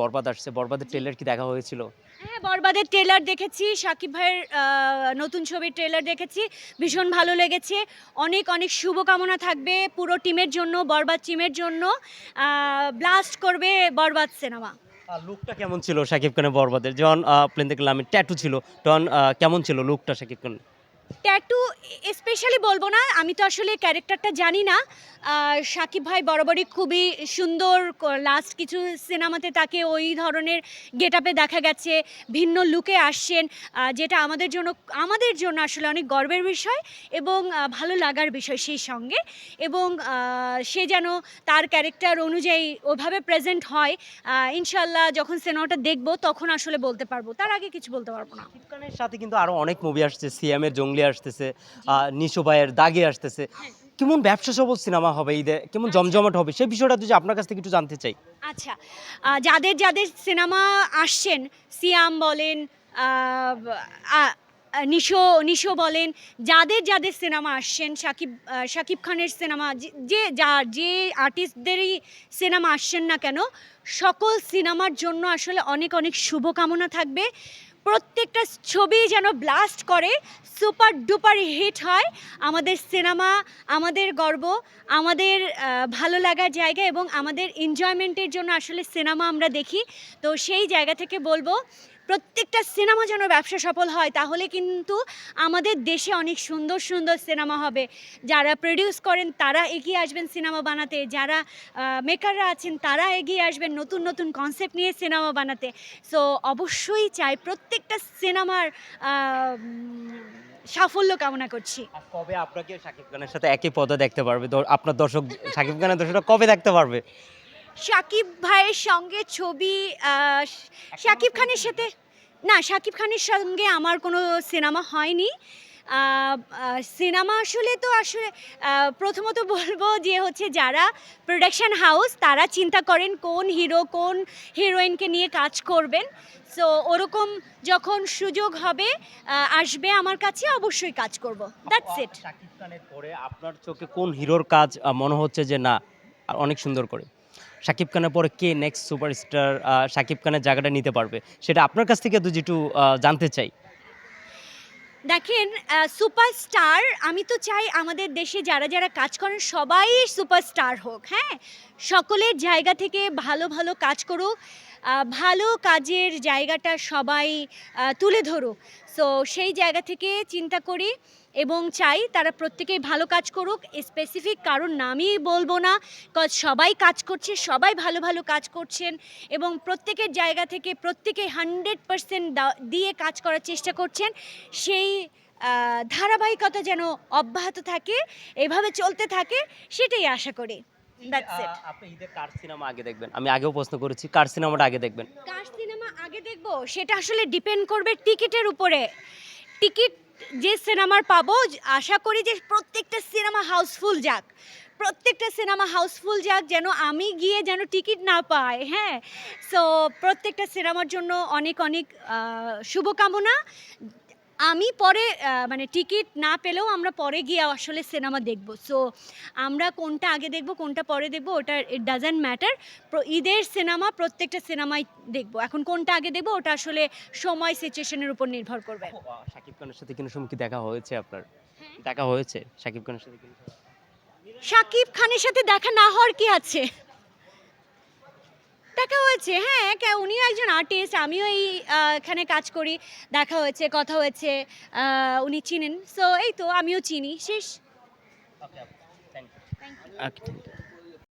বরবাদ আসছে বরবাদের ট্রেলার কি দেখা হয়েছিল? হ্যাঁ বরবাদের ট্রেলার দেখেছি সাকিব ভাইয়ের নতুন ছবির ট্রেলার দেখেছি ভীষণ ভালো লেগেছে অনেক অনেক শুভকামনা থাকবে পুরো টিমের জন্য বরবাদ টিমের জন্য ব্লাস্ট করবে বরবাদ সিনেমা লুকটা কেমন ছিল শাকিব খানের বরবাদের? যখন প্লেন দেখলাম ট্যাটু ছিল। তখন কেমন ছিল লুকটা শাকিব খান ট্যাটু স্পেশালি বলব না, আমি তো আসলে ক্যারেক্টারটা জানি না। সাকিব ভাই বরাবরই খুবই সুন্দর লাস্ট কিছু সিনেমাতে তাকে ওই ধরনের গেট দেখা গেছে, ভিন্ন লুকে আসছেন যেটা আমাদের জন্য আমাদের জন্য আসলে অনেক গর্বের বিষয় এবং ভালো লাগার বিষয় সেই সঙ্গে। এবং সে যেন তার ক্যারেক্টার অনুযায়ী ওভাবে প্রেজেন্ট হয় ইনশাল্লাহ যখন সিনেমাটা দেখব তখন আসলে বলতে পারব। তার আগে কিছু বলতে পারব না। সাথে কিন্তু আরও অনেক মুভি আসছে সিএম এর জঙ্গলি আসতেছে নিশো ভাইয়ের দাগে আসতেছে। কেমন ব্যবসা সফল সিনেমা হবে ঈদে? কেমন জমজমাট হবে? সেই বিষয়টা যদি আপনার কাছ থেকে একটু জানতে চাই। আচ্ছা যাদের যাদের সিনেমা আসছেন সিয়াম বলেন নিশো নিশো বলেন যাদের যাদের সিনেমা আসছেন সাকিব আহ, সাকিব খানের সিনেমা যে যা যে আর্টিস্টদেরই সিনেমা আসছেন না কেন সকল সিনেমার জন্য আসলে অনেক অনেক শুভকামনা থাকবে। প্রত্যেকটা ছবি যেন ব্লাস্ট করে সুপার ডুপার হিট হয়। আমাদের সিনেমা আমাদের গর্ব, আমাদের ভালো লাগার জায়গা এবং আমাদের এনজয়মেন্টের জন্য আসলে সিনেমা আমরা দেখি। তো সেই জায়গা থেকে বলব প্রত্যেকটা সিনেমা যেন ব্যবসা সফল হয়, তাহলে কিন্তু আমাদের দেশে অনেক সুন্দর সুন্দর সিনেমা হবে। যারা প্রডিউস করেন, তারা এগিয়ে আসবেন সিনেমা বানাতে। যারা মেকাররা আছেন, তারা এগিয়ে আসবেন নতুন নতুন কনসেপ্ট নিয়ে সিনেমা বানাতে। সো অবশ্যই চাই প্রত্যেকটা সিনেমার সাফল্য কামনা করছি। কবে আপনাকে শাকিব খানের সাথে একই পদে দেখতে পারবে? আপনার দর্শক শাকিব খানের দর্শকরা কবে দেখতে পারবে? শাকিব ভাইয়ের সঙ্গে ছবি শাকিব খানের সাথে না শাকিব খানের সঙ্গে আমার কোনো সিনেমা হয়নি। সিনেমা আসলে তো আসলে প্রথমত বলব যে হচ্ছে যারা প্রোডাকশান হাউস তারা চিন্তা করেন কোন হিরো কোন হিরোইনকে নিয়ে কাজ করবেন। সো ওরকম যখন সুযোগ হবে আসবে আমার কাছে অবশ্যই কাজ করব। দ্যাটস ইট শাকিব খানের পরে আপনার চোখে কোন হিরোর কাজ মনে হচ্ছে যে না অনেক সুন্দর করে? শাকিব খানের পরে কে নেক্সট সুপারস্টার শাকিব খানের জায়গাটা নিতে পারবে? সেটা আপনার কাছ থেকে একটু জানতে চাই। দেখেন সুপারস্টার আমি তো চাই আমাদের দেশে যারা যারা কাজ করেন, সবাই সুপারস্টার হোক হ্যাঁ? সকলের জায়গা থেকে ভালো ভালো কাজ করুক ভালো কাজের জায়গাটা সবাই তুলে ধরুক। সো সেই জায়গা থেকে চিন্তা করি এবং চাই তারা প্রত্যেকেই ভালো কাজ করুক স্পেসিফিক কারণ নামই বলব না কজ সবাই কাজ করছে সবাই ভালো ভালো কাজ করছেন এবং প্রত্যেকের জায়গা থেকে প্রত্যেকে হান্ড্রেড পার্সেন্ট দিয়ে কাজ করার চেষ্টা করছেন সেই ধারাবাহিকতা যেন অব্যাহত থাকে এভাবে চলতে থাকে সেটাই আশা করি। দ্যাটস ইট আপনি ঈদের কার সিনেমা আগে দেখবেন? আমি আগেও প্রশ্ন করেছি কার সিনেমাটা আগে দেখবেন? কার সিনেমা আগে দেখব? সেটা আসলে ডিপেন্ড করবে টিকিটের উপরে। টিকিট যে সিনেমার পাবো আশা করি যে প্রত্যেকটা সিনেমা হাউসফুল যাক। প্রত্যেকটা সিনেমা হাউসফুল যাক, যেন আমি গিয়ে যেন টিকিট না পাই হ্যাঁ? সো প্রত্যেকটা সিনেমার জন্য অনেক অনেক শুভকামনা। আমি পরে মানে টিকিট না পেলেও আমরা পরে গিয়ে আসলে সিনেমা দেখব। সো আমরা কোনটা আগে দেখব কোনটা পরে দেখব ওটা ইট ডাজেন্ট ম্যাটার ঈদের সিনেমা প্রত্যেকটা সিনেমাই দেখব। এখন কোনটা আগে দেখব ওটা আসলে সময় সিচুয়েশনের উপর নির্ভর করবে। শাকিব খানের সাথে কোনো সময় কি দেখা হয়েছে আপনার। দেখা হয়েছে? শাকিব খানের সাথে সাকিব খানের সাথে দেখা না হওয়ার কি আছে? দেখা হয়েছে হ্যাঁ কে উনিও একজন আর্টিস্ট আমিও এই এখানে কাজ করি দেখা হয়েছে কথা হয়েছে উনি চিনেন সো এই তো আমিও চিনি শেষ Okay, okay. Thank you. Thank you Okay, thank you.